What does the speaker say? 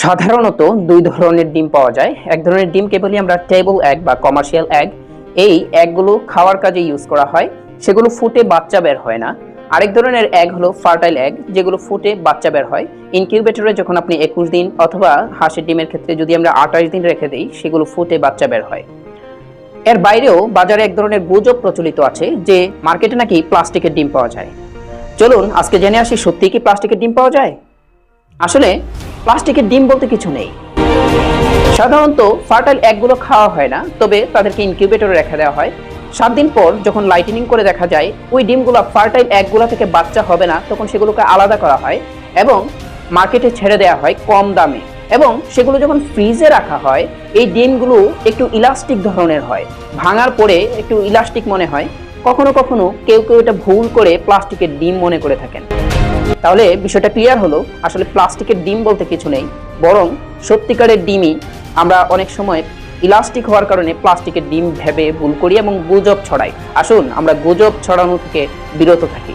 সাধারণত দুই ধরনের ডিম পাওয়া যায়। এক ধরনের ডিম কেবলই আমরা টেবল এগ বা কমার্শিয়াল এগ এই এগগুলো খাওয়ার কাজে ইউজ করা হয়। সেগুলো ফুটে বাচ্চা বের হয় না। আরেক ধরনের এগ হলো ফার্টাইল এগ যেগুলো ফুটে বাচ্চা বের হয়। ইনকিউবেটরে যখন আপনি একুশ দিন অথবা হাঁসের ডিমের ক্ষেত্রে যদি আমরা আঠাশ দিন রেখে দিই, সেগুলো ফুটে বাচ্চা বের হয়। এর বাইরেও বাজারে এক ধরনের গুজব প্রচলিত আছে যে মার্কেটে নাকি প্লাস্টিকের ডিম পাওয়া যায়। চলুন আজকে জেনে আসি সত্যি কি প্লাস্টিকের ডিম পাওয়া যায়। আসলে প্লাস্টিকের ডিম বলতে কিছু নেই। সাধারণত ফার্টাইল এগগুলো খাওয়া হয় না, তবে তাদেরকে ইনকিউবেটরে রেখে দেওয়া হয়। সাত দিন পর যখন লাইটেনিং করে দেখা যায়, ওই ডিমগুলো ফার্টাইল এগগুলো থেকে বাচ্চা হবে না, তখন সেগুলোকে আলাদা করা হয় এবং মার্কেটে ছেড়ে দেওয়া হয় কম দামে। এবং সেগুলো যখন ফ্রিজে রাখা হয়, এই ডিমগুলো একটু ইলাস্টিক ধরনের হয়, ভাঙার পরে একটু ইলাস্টিক মনে হয়। কখনো কখনো কেউ কেউ এটা ভুল করে প্লাস্টিকের ডিম মনে করে থাকেন। তাহলে বিষয়টা ক্লিয়ার হলো। আসলে প্লাস্টিকের ডিম বলতে কিছু নেই। বরং সত্যিকারের ডিমই আমরা অনেক সময় ইলাস্টিক হওয়ার কারণে প্লাস্টিকের ডিম ভেবে ভুল করি এবং গুজব ছড়াই। আসুন, আমরা গুজব ছড়ানো থেকে বিরত থাকি।